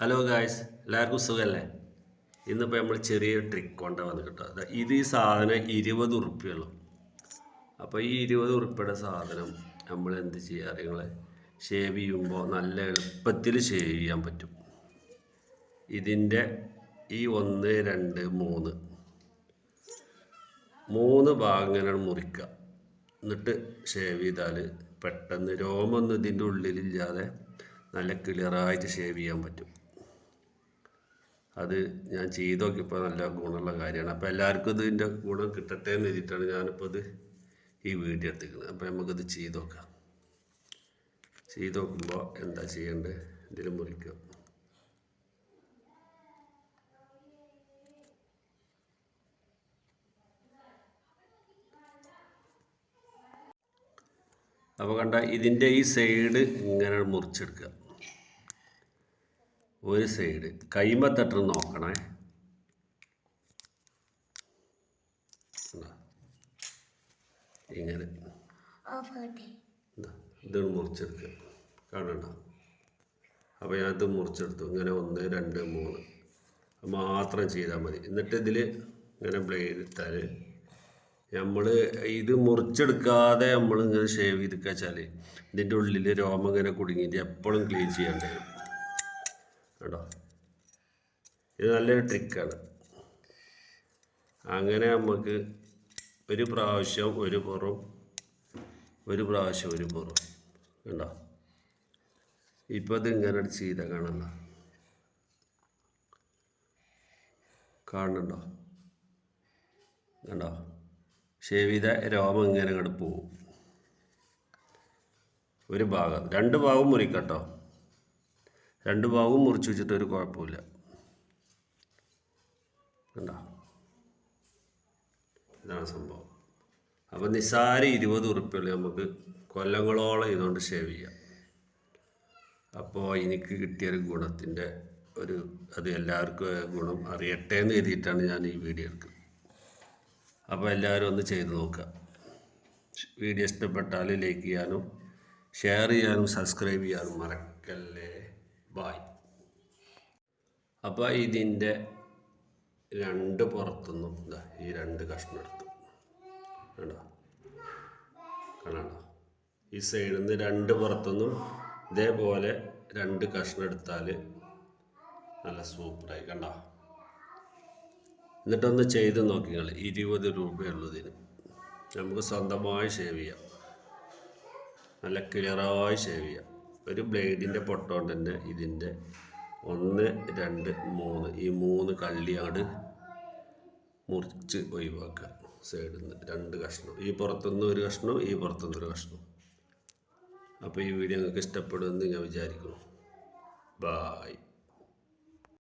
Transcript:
Hello guys എല്ലാവർക്കും സുഖമല്ലേ ഇന്നിപ്പോൾ നമ്മൾ ചെറിയൊരു ട്രിക്ക് കൊണ്ട് വന്ന് കേട്ടോ. ഇത് ഈ സാധനം ഇരുപത് ഉറുപ്പ്യുള്ളൂ. അപ്പോൾ ഈ ഇരുപത് ഉറുപ്പ്യയുടെ സാധനം നമ്മൾ എന്ത് ചെയ്യുക നിങ്ങൾ ഷേവ് ചെയ്യുമ്പോൾ നല്ല എളുപ്പത്തിൽ ഷേവ് ചെയ്യാൻ പറ്റും. ഇതിന്റെ ഈ ഒന്ന് രണ്ട് മൂന്ന്. മൂന്ന് ഭാഗങ്ങളാണ് മുറിക്കുക. എന്നിട്ട് ഷേവ് ചെയ്താൽ പെട്ടെന്ന് രോമൊന്നും ഇതിന്റെ ഉള്ളിലില്ലാതെ നല്ല ക്ലിയറായിട്ട് ഷേവ് ചെയ്യാൻ പറ്റും. അത് ഞാൻ ചെയ്ത് നോക്കിയപ്പോൾ നല്ല ഗുണമുള്ള കാര്യമാണ്. അപ്പോൾ എല്ലാവർക്കും ഇതിന്റെ ഗുണം കിട്ടട്ടെ എന്ന് എഴുതിയിട്ടാണ് ഞാനിപ്പോൾ ഇത് ഈ വീഡിയോ എടുത്തിരിക്കുന്നത്. അപ്പോൾ നമുക്കിത് ചെയ്ത് നോക്കാം. ചെയ്ത് നോക്കുമ്പോൾ എന്താ ചെയ്യേണ്ടത്? ഇതിൽ മുറിക്കുക അപ്പോൾ കണ്ട ഇതിന്റെ ഈ സൈഡ് ഇങ്ങനെ മുറിച്ചെടുക്കുക. ഒരു സൈഡ്. കൈമ നോക്കണേ. ഇങ്ങനെ. ഇതാ. മുറിച്ചെടുക്കുക കാണണ്ട. അപ്പോൾ ഞാൻ ഇത് മുറിച്ചെടുത്തു. ഇങ്ങനെ ഒന്ന് രണ്ട് മൂന്ന്. മാത്രം ചെയ്താൽ മതി. എന്നിട്ട് ഇതിൽ ഇങ്ങനെ ബ്ലേഡ് ഇട്ടാൽ നമ്മൾ ഇത് മുറിച്ചെടുക്കാതെ നമ്മൾ ഇങ്ങനെ ഷേവ് ചെയ്ത് വെച്ചാൽ ഇതിന്റെ ഉള്ളിൽ രോമം ഇങ്ങനെ കുടുങ്ങിയിട്ട് എപ്പോഴും ക്ലീൻ ചെയ്യേണ്ടി വരും. കേട്ടോ. ഇത് നല്ലൊരു ട്രിക്കാണ് അങ്ങനെ നമുക്ക് ഒരു പ്രാവശ്യം ഒരു പുറം ഒരു പ്രാവശ്യം ഒരു പുറം കണ്ടോ? ഇപ്പം ഇത് ഇങ്ങനെ ചെയ്ത കാണണ്ട കാണുന്നുണ്ടോ? കണ്ടോ? ഷേവ് ചെയ്ത രോമം ഇങ്ങനെ അങ്ങോട്ട് പോവും. ഒരു ഭാഗം രണ്ട് ഭാഗം മുറിക്കട്ടോ. രണ്ട് ഭാഗവും മുറിച്ച് വെച്ചിട്ട് ഒരു കുഴപ്പമില്ല. കണ്ടോ? ഇതാണ് സംഭവം. അപ്പോൾ നിസ്സാര ഇരുപത് ഉറുപ്പികൾ നമുക്ക് കൊല്ലങ്ങളോളം ഇതുകൊണ്ട് ഷേവ് ചെയ്യാം. അപ്പോൾ എനിക്ക് കിട്ടിയൊരു ഗുണത്തിന്റെ ഒരു അത് എല്ലാവർക്കും ഗുണം അറിയട്ടെ എന്ന് കരുതിയിട്ടാണ് ഞാൻ ഈ വീഡിയോ എടുക്കുന്നത് അപ്പോൾ എല്ലാവരും ഒന്ന് ചെയ്ത് നോക്കുക. വീഡിയോ ഇഷ്ടപ്പെട്ടാൽ ലൈക്ക് ചെയ്യാനും ഷെയർ ചെയ്യാനും സബ്സ്ക്രൈബ് ചെയ്യാനും മറക്കല്ലേ. ബായ് അപ്പോൾ ഇതിന്റെ രണ്ട് പുറത്തുനിന്നും ഇതാ ഈ രണ്ട് കഷ്ണം എടുത്തു. കണ്ടോ? കാണാണോ ഈ സൈഡിൽ നിന്ന് രണ്ട് പുറത്തുനിന്നും ഇതേപോലെ രണ്ട് കഷ്ണം എടുത്താൽ നല്ല സൂപ്പറായി. കണ്ടോ? എന്നിട്ടൊന്ന് ചെയ്ത് നോക്കി ഇരുപത് ഇരുപത് രൂപയുള്ളതിന് നമുക്ക് സ്വന്തമായി ഷേവ് ചെയ്യാം. നല്ല ക്ലിയറായി ഷേവ് ചെയ്യാം. ഒരു ബ്ലേഡിന്റെ പൊട്ടോണ്ട് തന്നെ ഇതിന്റെ ഒന്ന് രണ്ട് മൂന്ന്. ഈ മൂന്ന് കള്ളിയാട് മുറിച്ച് ഒഴിവാക്കുക. സൈഡിൽ നിന്ന് രണ്ട് കഷ്ണം. ഈ പുറത്തുനിന്ന് ഒരു കഷ്ണം ഈ പുറത്തുനിന്ന് ഒരു കഷ്ണം. അപ്പോൾ ഈ വീഡിയോ നിങ്ങൾക്ക് ഇഷ്ടപ്പെടുമെന്ന് ഞാൻ വിചാരിക്കുന്നു. ബായ്